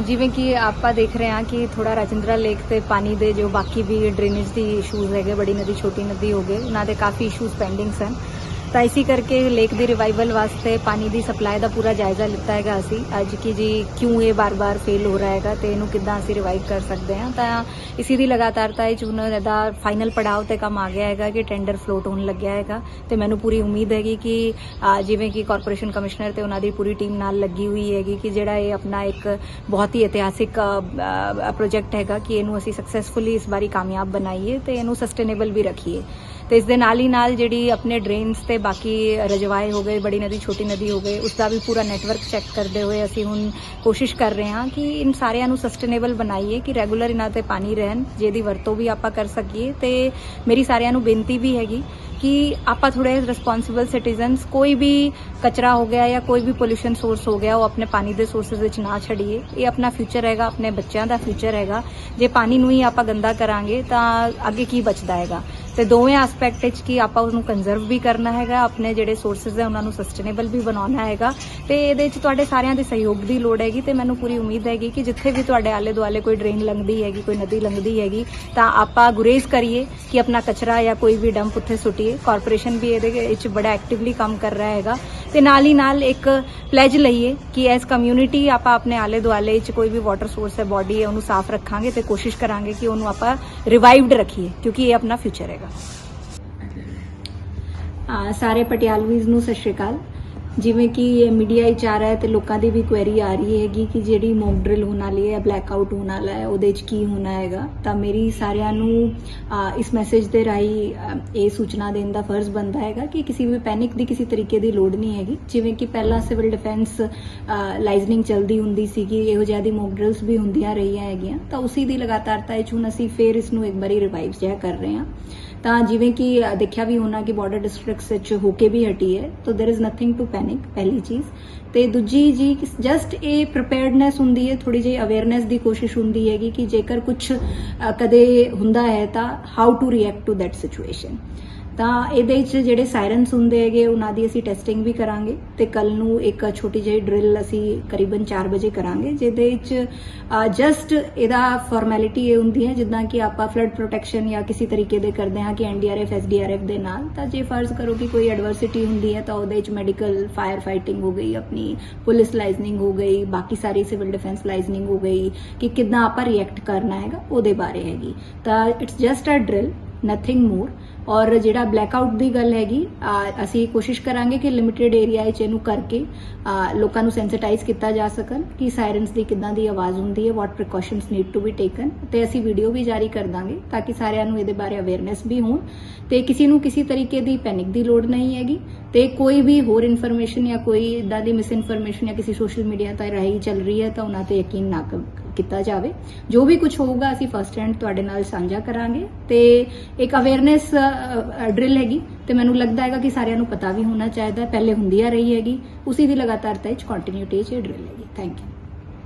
ਜਿਵੇਂ ਕਿ ਆਪਾਂ ਦੇਖ ਰਹੇ ਹਾਂ ਕਿ ਥੋੜਾ ਰਾਜਿੰਦਰਾ ਲੇਕ ਤੇ ਪਾਣੀ ਦੇ ਜੋ ਬਾਕੀ ਵੀ ਡਰੇਨੇਜ ਦੀ ਇਸ਼ੂਜ਼ ਹੈਗੇ, ਬੜੀ ਨਦੀ, ਛੋਟੀ ਨਦੀ ਹੋ ਗਏ, ਉਹਨਾਂ ਦੇ ਕਾਫੀ ਇਸ਼ੂਜ਼ ਪੈਂਡਿੰਗ ਸਨ ਤਾਂ ਇਸੇ ਕਰਕੇ ਲੇਕ ਦੀ ਰਿਵਾਈਵਲ ਵਾਸਤੇ ਪਾਣੀ ਦੀ ਸਪਲਾਈ ਦਾ ਪੂਰਾ ਜਾਇਜ਼ਾ ਲਿੱਤਾ ਹੈਗਾ ਅਸੀਂ। ਅੱਜ ਕਿ ਜੀ, ਕਿਉਂ ਇਹ ਬਾਰ-ਬਾਰ ਫੇਲ ਹੋ ਰਿਹਾ ਹੈਗਾ ਤੇ ਇਹਨੂੰ ਕਿੱਦਾਂ ਅਸੀਂ ਰਿਵਾਈਵ ਕਰ ਸਕਦੇ ਹਾਂ? ਤਾਂ ਇਸੇ ਦੀ ਲਗਾਤਾਰਤਾ ਇਹ 'ਚ ਹੁਣ ਇਹਦਾ ਫਾਈਨਲ ਪੜਾਅ ਤੇ ਕੰਮ ਆ ਗਿਆ ਹੈਗਾ ਕਿ ਟੈਂਡਰ ਫਲੋਟ ਹੋਣ ਲੱਗਿਆ ਹੈਗਾ ਤੇ ਮੈਨੂੰ ਪੂਰੀ ਉਮੀਦ ਹੈਗੀ ਕਿ ਜਿਵੇਂ ਕਿ ਕਾਰਪੋਰੇਸ਼ਨ ਕਮਿਸ਼ਨਰ ਤੇ ਉਹਨਾਂ ਦੀ ਪੂਰੀ ਟੀਮ ਨਾਲ ਲੱਗੀ ਹੋਈ ਹੈਗੀ ਕਿ ਜਿਹੜਾ ਇਹ ਆਪਣਾ ਇੱਕ ਬਹੁਤ ਹੀ ਇਤਿਹਾਸਿਕ ਪ੍ਰੋਜੈਕਟ ਹੈਗਾ ਕਿ ਇਹਨੂੰ ਅਸੀਂ ਸਕਸੈਸਫੁਲੀ ਇਸ ਵਾਰੀ ਕਾਮਯਾਬ ਬਣਾਈਏ ਤੇ ਇਹਨੂੰ ਸਸਟੇਨੇਬਲ ਵੀ ਰੱਖੀਏ। ਤੇ ਇਸ ਦੇ ਨਾਲ ਹੀ ਨਾਲ ਜਿਹੜੀ ਆਪਣੇ ਡਰੇਨਸ ਤੇ ਬਾਕੀ ਰਜਵਾਏ ਹੋ ਗਏ, ਬੜੀ ਨਦੀ, ਛੋਟੀ ਨਦੀ ਹੋ ਗਏ ਉਸ ਦਾ ਵੀ ਪੂਰਾ ਨੈਟਵਰਕ ਚੈੱਕ ਕਰਦੇ ਹੋਏ ਅਸੀਂ ਹੁਣ ਕੋਸ਼ਿਸ਼ ਕਰ ਰਹੇ ਹਾਂ ਕਿ ਇਨ ਸਾਰਿਆਂ ਨੂੰ ਸਸਟੇਨੇਬਲ ਬਣਾਈਏ, ਕਿ ਰੈਗੂਲਰ ਇਹਨਾਂ ਤੇ ਪਾਣੀ ਰਹਿਣ, ਜਿਹਦੀ ਵਰਤੋਂ ਵੀ ਆਪਾਂ ਕਰ ਸਕੀਏ। ਤੇ ਮੇਰੀ ਸਾਰਿਆਂ ਨੂੰ ਬੇਨਤੀ ਵੀ ਹੈਗੀ ਕਿ ਆਪਾਂ ਥੋੜੇ ਰਿਸਪੌਂਸਿਬਲ ਸਿਟੀਜ਼ਨਸ ਕੋਈ ਵੀ ਕਚਰਾ ਹੋ ਗਿਆ ਜਾਂ ਕੋਈ ਵੀ ਪੋਲੂਸ਼ਨ ਸੋਰਸ ਹੋ ਗਿਆ, ਉਹ ਆਪਣੇ ਪਾਣੀ ਦੇ ਸੋਰਸਸ ਵਿੱਚ ਨਾ ਛੱਡੀਏ। ਇਹ ਆਪਣਾ ਫਿਊਚਰ ਹੈਗਾ, ਆਪਣੇ ਬੱਚਿਆਂ ਦਾ ਫਿਊਚਰ ਹੈਗਾ। ਜੇ ਪਾਣੀ ਨੂੰ ਹੀ ਆਪਾਂ ਗੰਦਾ ਕਰਾਂਗੇ, ਤਾਂ ਅੱਗੇ ਕੀ ਬਚਦਾ ਹੈਗਾ? ਤੇ ਦੋਵੇਂ ਐਸਪੈਕਟ ਵਿੱਚ ਕਿ ਆਪਾਂ ਉਹਨੂੰ ਕੰਜ਼ਰਵ ਵੀ ਕਰਨਾ ਹੈਗਾ, ਆਪਣੇ ਜਿਹੜੇ ਸੋਰਸਸ ਹੈ ਉਹਨਾਂ ਨੂੰ ਸਸਟੇਨੇਬਲ ਵੀ ਬਣਾਉਣਾ ਹੈਗਾ। ਤੇ ਇਹਦੇ ਵਿੱਚ ਤੁਹਾਡੇ ਸਾਰਿਆਂ ਦੇ ਸਹਿਯੋਗ ਦੀ ਲੋੜ ਹੈਗੀ ਤੇ ਮੈਨੂੰ ਪੂਰੀ ਉਮੀਦ ਹੈਗੀ ਕਿ ਜਿੱਥੇ ਵੀ ਤੁਹਾਡੇ ਆਲੇ ਦੁਆਲੇ ਕੋਈ ਡਰੇਨ ਲੰਘਦੀ ਹੈਗੀ, ਕੋਈ ਨਦੀ ਲੰਘਦੀ ਹੈਗੀ, ਤਾਂ ਆਪਾਂ ਗੁਰੇਜ਼ ਕਰੀਏ ਕਿ ਆਪਣਾ ਕਚਰਾ ਜਾਂ ਕੋਈ ਵੀ ਡੰਪ ਉੱਥੇ ਸੁੱਟੀਏ। ਕਾਰਪੋਰੇਸ਼ਨ ਵੀ ਇਹਦੇ ਵਿੱਚ ਬੜਾ ਐਕਟਿਵਲੀ ਕੰਮ ਕਰ ਰਿਹਾ ਹੈਗਾ। ਤੇ ਨਾਲ ਹੀ ਨਾਲ ਇੱਕ ਪਲੇਜ ਲਈਏ ਕਿ ਐਸ ਕਮਿਊਨਿਟੀ ਆਪਾਂ ਆਪਣੇ ਆਲੇ ਦੁਆਲੇ ਵਿੱਚ ਕੋਈ ਵੀ ਵਾਟਰ ਸੋਰਸ ਹੈ ਬਾਡੀ ਹੈ ਉਹਨੂੰ ਸਾਫ਼ ਰੱਖਾਂਗੇ ਤੇ ਕੋਸ਼ਿਸ਼ ਕਰਾਂਗੇ ਕਿ ਉਹਨੂੰ ਆਪਾਂ ਰਿਵਾਈਵਡ ਰੱਖੀਏ ਕਿਉਂਕਿ ਇਹ ਆਪਣਾ ਫਿਊਚਰ ਹੈਗਾ। ਆ ਸਾਰੇ ਪਟਿਆਲਵੀਜ਼ ਨੂੰ ਸਤਿ ਸ਼੍ਰੀ ਅਕਾਲ। ਜਿਵੇਂ ਕਿ ਇਹ ਮੀਡੀਆ ਵਿੱਚ ਆ ਰਿਹਾ ਹੈ ਤੇ ਲੋਕਾਂ ਦੀ ਵੀ ਕੁਐਰੀ ਆ ਰਹੀ ਹੈਗੀ ਕਿ ਜਿਹੜੀ ਮੌਕ ਡਰਿਲ ਹੋਣ ਵਾਲੀ ਹੈ ਬਲੈਕ ਆਊਟ ਹੋਣ ਵਾਲਾ ਹੈ, ਉਹਦੇ 'ਚ ਕੀ ਹੋਣਾ ਹੈਗਾ। ਤਾਂ ਮੇਰੀ ਸਾਰਿਆਂ ਨੂੰ ਇਸ ਮੈਸੇਜ ਦੇ ਰਾਹੀਂ ਇਹ ਸੂਚਨਾ ਦੇਣ ਦਾ ਫਰਜ਼ ਬਣਦਾ ਹੈਗਾ ਕਿ ਕਿਸੇ ਵੀ ਪੈਨਿਕ ਦੀ ਕਿਸੇ ਤਰੀਕੇ ਦੀ ਲੋੜ ਨਹੀਂ ਹੈਗੀ। ਜਿਵੇਂ ਕਿ ਪਹਿਲਾਂ ਸਿਵਲ ਡਿਫੈਂਸ ਲਾਈਜ਼ਨਿੰਗ ਚਲਦੀ ਹੁੰਦੀ ਸੀਗੀ, ਇਹੋ ਜਿਹਾ ਦੀ ਮੌਕ ਡਰਿਲਸ ਵੀ ਹੁੰਦੀਆਂ ਰਹੀਆਂ ਹੈਗੀਆਂ। ਤਾਂ ਉਸੇ ਦੀ ਲਗਾਤਾਰਤਾ 'ਚ ਹੁਣ ਅਸੀਂ ਫੇਰ ਇਸ ਨੂੰ ਇੱਕ ਵਾਰੀ ਰਿਵਾਈਵ ਜਿਹਾ ਕਰ ਰਹੇ ਹਾਂ। ਤਾਂ ਜਿਵੇਂ ਕਿ ਅ, ਦੇਖਿਆ ਵੀ ਹੋਣਾ ਕਿ ਬਾਰਡਰ ਡਿਸਟ੍ਰਿਕਟਸ ਵਿੱਚ ਹੋ ਕੇ ਵੀ ਹਟੀ ਹੈ ਤਾਂ there is nothing to panic ਪਹਿਲੀ ਚੀਜ਼ ਤੇ ਦੂਜੀ ਜੀ ਜਸਟ ਇਹ ਪ੍ਰੀਪੇਅਰਡਨੈਸ ਹੁੰਦੀ ਹੈ ਥੋੜੀ ਜਿਹੀ ਅਵੇਅਰਨੈਸ ਦੀ ਕੋਸ਼ਿਸ਼ ਹੁੰਦੀ ਹੈਗੀ ਕਿ ਜੇਕਰ ਕੁਝ ਕਦੇ ਹੁੰਦਾ ਹੈ ਤਾਂ how to react to that situation ਤਾਂ ਇਹਦੇ ਵਿੱਚ ਜਿਹੜੇ ਸਾਇਰਨਸ ਹੁੰਦੇ ਹੈਗੇ, ਉਹਨਾਂ ਦੀ ਅਸੀਂ ਟੈਸਟਿੰਗ ਵੀ ਕਰਾਂਗੇ ਤੇ ਕੱਲ ਨੂੰ ਇੱਕ ਛੋਟੀ ਜਿਹੀ ਡਰਿਲ ਅਸੀਂ ਕਰੀਬਨ 4 ਵਜੇ ਕਰਾਂਗੇ, ਜਿਹਦੇ ਵਿੱਚ ਜਸਟ ਇਹਦਾ ਫਾਰਮੈਲਿਟੀ ਇਹ ਹੁੰਦੀ ਹੈ, ਜਿੱਦਾਂ ਕਿ ਆਪਾਂ ਫਲੱਡ ਪ੍ਰੋਟੈਕਸ਼ਨ ਜਾਂ ਕਿਸੇ ਤਰੀਕੇ ਦੇ ਕਰਦੇ ਹਾਂ ਕਿ ਐਨਡੀਆਰਐਫ ਐਸਡੀਆਰਐਫ ਦੇ ਨਾਲ, ਤਾਂ ਜੇ ਫਰਜ਼ ਕਰੋ ਕਿ ਕੋਈ ਐਡਵਰਸਿਟੀ ਹੁੰਦੀ ਹੈ ਤਾਂ ਉਹਦੇ ਵਿੱਚ ਮੈਡੀਕਲ ਫਾਇਰ ਫਾਈਟਿੰਗ ਹੋ ਗਈ, ਆਪਣੀ ਪੁਲਿਸ ਲਾਈਜ਼ਨਿੰਗ ਹੋ ਗਈ, ਬਾਕੀ ਸਾਰੀ ਸਿਵਲ ਡਿਫੈਂਸ ਲਾਈਜ਼ਨਿੰਗ ਹੋ ਗਈ, ਕਿ ਕਿੱਦਾਂ ਆਪਾਂ ਰਿਐਕਟ ਕਰਨਾ ਹੈਗਾ, ਉਹਦੇ ਬਾਰੇ ਹੈਗੀ। ਤਾਂ it's just a drill nothing more ਔਰ ਜਿਹੜਾ ਬਲੈਕਆਊਟ ਦੀ ਗੱਲ ਹੈਗੀ ਅਸੀਂ ਕੋਸ਼ਿਸ਼ ਕਰਾਂਗੇ ਕਿ ਲਿਮਿਟਿਡ ਏਰੀਆ 'ਚ ਇਹਨੂੰ ਕਰਕੇ ਲੋਕਾਂ ਨੂੰ ਸੈਂਸਿਟਾਈਜ਼ ਕੀਤਾ ਜਾ ਸਕਣ ਕਿ ਸਾਇਰਨਸ ਦੀ ਕਿੱਦਾਂ ਦੀ ਆਵਾਜ਼ ਹੁੰਦੀ ਹੈ what precautions need to be taken ਤੇ ਅਸੀਂ ਵੀਡੀਓ ਵੀ ਜਾਰੀ ਕਰ ਦਾਂਗੇ ਤਾਂ ਕਿ ਸਾਰਿਆਂ ਨੂੰ ਇਹਦੇ ਬਾਰੇ ਅਵੇਅਰਨੈਸ ਵੀ ਹੋਣ ਤੇ ਕਿਸੇ ਨੂੰ ਕਿਸੇ ਤਰੀਕੇ ਦੀ ਪੈਨਿਕ ਦੀ ਲੋੜ ਨਹੀਂ ਹੈਗੀ ਤੇ ਕੋਈ ਵੀ ਹੋਰ ਇਨਫੋਰਮੇਸ਼ਨ ਜਾਂ ਕੋਈ ਇਦਾਂ ਦੀ ਮਿਸ ਇਨਫੋਰਮੇਸ਼ਨ ਜਾਂ ਕਿਸੇ ਸੋਸ਼ਲ ਮੀਡੀਆ ਤੇ ਰਾਹੀਂ ਚੱਲ ਰਹੀ ਹੈ ਤਾਂ ਉਹਨਾਂ ਤੇ ਯਕੀਨ ਨਾ ਕ- ਕੀਤਾ ਜਾਵੇ। ਜੋ ਵੀ ਕੁਝ ਹੋਊਗਾ, ਅਸੀਂ ਫਸਟ ਹੈਂਡ ਤੁਹਾਡੇ ਨਾਲ ਸਾਂਝਾ ਕਰਾਂਗੇ ਤੇ ਇੱਕ ਅਵੇਅਰਨੈਸ ਡਰਿਲ ਹੈਗੀ ਤੇ ਮੈਨੂੰ ਲੱਗਦਾ ਹੈਗਾ ਕਿ ਸਾਰਿਆਂ ਨੂੰ ਪਤਾ ਵੀ ਹੋਣਾ ਚਾਹੀਦਾ, ਪਹਿਲੇ ਹੁੰਦੀ ਆ ਰਹੀ ਹੈਗੀ। ਉਸੇ ਦੀ ਲਗਾਤਾਰਤਾ ਵਿੱਚ ਕੰਟੀਨਿਊਟੀ ਚ ਡਰਿਲ ਹੈਗੀ। Thank you